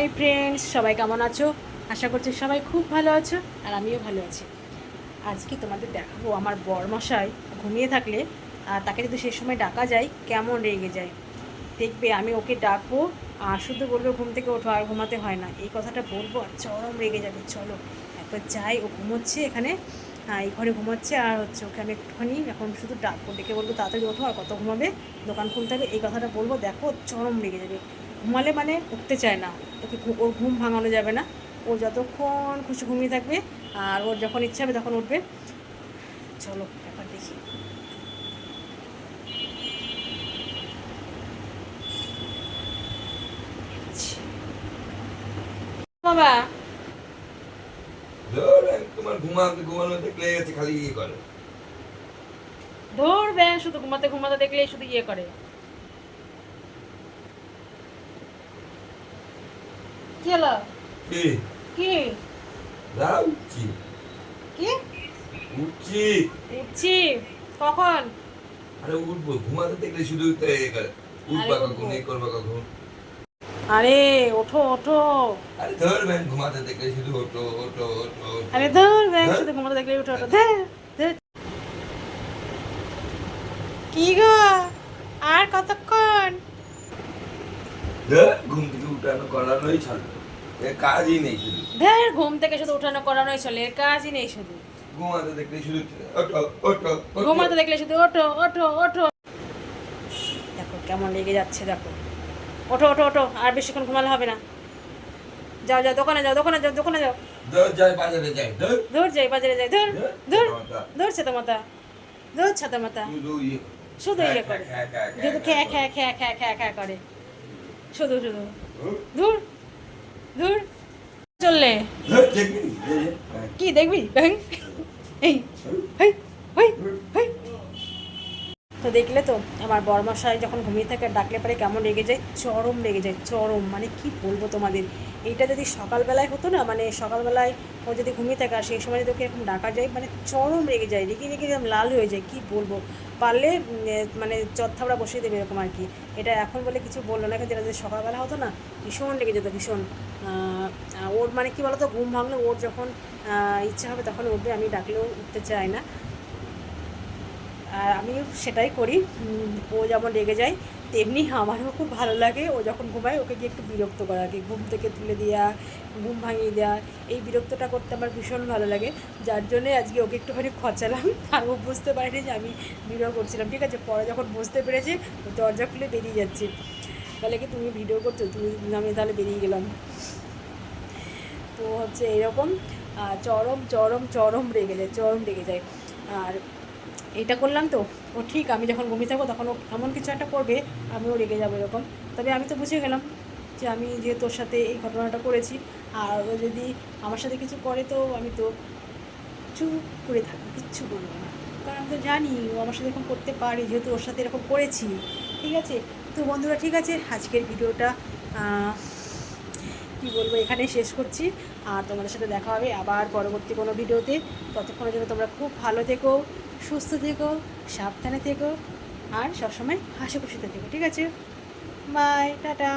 Hi friends, সবাই কেমন আছো? আশা করছি সবাই খুব ভালো আছো আর আমিও ভালো আছি। আজকে তোমাদের দেখাবো আমার বরমশাই ঘুমিয়ে থাকলে তাকে যদি সেই সময় ডাকা যায়, কেমন রেগে যায়। দেখবে আমি ওকে ডাকবো, আর শুধু বলব ঘুম থেকে ওঠো, আর ঘুমাতে হয় না। এই কথাটা বলব আর চরম রেগে যাবে, চলো। একবার যাই, ও ঘুমোচ্ছে এখানে এই ঘরে ঘুমাচ্ছে, আর হচ্ছে ওকে আমি একটুখানি এখন শুধু ডাকবো, ডেকে বলব, তাড়াতাড়ি ওঠো, আর কত ঘুমাবে, দোকান খুলতে হবে। এই কথাটা বলব, দেখো, চরম রেগে যাবে। ঘুমালে মানে উঠতে চায় না। ওকে ওর ঘুম ভাঙানো যাবে না। ও যতক্ষণ খুশি ঘুমিয়ে থাকবে আর ওর যখন ইচ্ছা হবে তখন উঠবে। চলো একবার দেখি। বাবা। ধর, তোমার ঘুমাতে ঘুমানো দেখলে খালি ইয়ে করে। ধরবে শুধু ঘুমাতে ঘুমাতে দেখলেই শুধু ইয়ে করে। কি হলো? কি? কি? যা উঠছি। কি? উঠছি। উঠছি? কখন? আরে উঠবো ঘুমাতে দেখলে শুধু উঠবা কখন এই করবা কখন আরে ওঠো ওঠো। আরে ধর ম্যান ঘুমাতে দেখলে শুধু ওটো ওটো ওটো। আরে ধর হ্যাঁ? শুধু ঘুমাতে দেখলে ওঠো। ধর কি গো? আর কতক্ষণ? ঘুম থেকে উঠানো করানোই ছাড় এ কাজই নেই শুধু ধর ঘুম থেকে শুধু উঠানো করানোই চলে এর কাজই নেই শুধু ঘুমাতে দেখলে শুধু ওটো ওটো। ঘুমাতে দেখলে শুধু ওঠো ওঠো ওঠো দেখো কেমন লেগে যাচ্ছে দেখো ওঠো ওঠো ওঠো আর বেশিক্ষণ ঘুমালে হবে না যাও যাও দোকানে যাও দোকানে যাও দোকানে যাও ধর যাই বাজারে যাই ধর যাই বাজারে যাই ধর ধর, ধর ছাতা মাতা ধর ছাতা মাতা শুধু ইয়ে ইয়ে করে খ্যা খ্যা খ্যা খ্যা খ্যা খ্যা করে শুধু শুধু ধুর ধুর। চললে। কি দেখবি? এই হেই হেই হেই তো দেখলে তো, আমার বর্মশাই যখন ঘুমিয়ে থাকে ডাকলে পরে কেমন রেগে যায়? চরম রেগে যায়, চরম। মানে কি বলব তোমাদের? এইটা যদি সকালবেলায় হতো না মানে সকালবেলায় ও যদি ঘুমিয়ে থাকে আর সেই সময় যদি ওকে এরকম ডাকা যায় মানে চরম রেগে যায়, রেগে রেগে একদম লাল হয়ে যায়, কি বলব? পারলে মানে চত্থাবড়া বসিয়ে দেবে এরকম আর কি। এটা এখন বলে কিছু বলল না, কিন্তু যদি সকালবেলা হতো না, ভীষণ রেগে যেত, ভীষণ। ওর মানে কি বলতো? ঘুম ভাঙলে ওর যখন ইচ্ছা হবে তখন উঠবে, আমি ডাকলেও উঠতে চাই না। আর আমিও সেটাই করি। ও যেমন রেগে যায়, তেমনি আমারও খুব ভালো লাগে। ও যখন ঘুমায়, ওকে গিয়ে একটু বিরক্ত করা কি ঘুম থেকে তুলে দেওয়া ঘুম ভাঙিয়ে দেওয়া এই বিরক্তটা করতে আমার ভীষণ ভালো লাগে। যার জন্যে আজকে ওকে একটুখানি খচালাম আর ও বুঝতে পারেনি যে আমি ভিডিও করছিলাম। ঠিক আছে, পরে যখন বুঝতে পেরেছে দরজা খুলে বেরিয়ে যাচ্ছে। বলে কি, তুমি ভিডিও করছ? তুমি আমি তাহলে বেরিয়ে গেলাম। তো হচ্ছে এরকম। চরম চরম চরম রেগে যায়, চরম রেগে যায়। আর এটা করলাম তো। ও ঠিক, আমি যখন ঘুমিয়ে থাকব তখন ও এমন কিছু একটা করবে, আমিও রেগে যাব এরকম। তবে আমি তো বুঝে গেলাম যে আমি যে তোর সাথে এই ঘটনাটা করেছি, আর ও যদি আমার সাথে কিছু করে তো আমি তো চুপ করে থাকব, কিচ্ছু বলব না। কারণ আমি তো জানি ও আমার সাথে এরকম করতে পারে, যেহেতু ওর সাথে এরকম করেছি। ঠিক আছে? তো বন্ধুরা, ঠিক আছে? আজকের ভিডিওটা কি বলব এখানে শেষ করছি। আর তোমাদের সাথে দেখা হবে আবার পরবর্তী কোনো ভিডিওতে। ততক্ষণের জন্য তোমরা খুব ভালো থেকো, সুস্থ থেকো, সাবধানে থেকো, আর সবসময় হাসি খুশিতে থেকো, ঠিক আছে? Bye tata.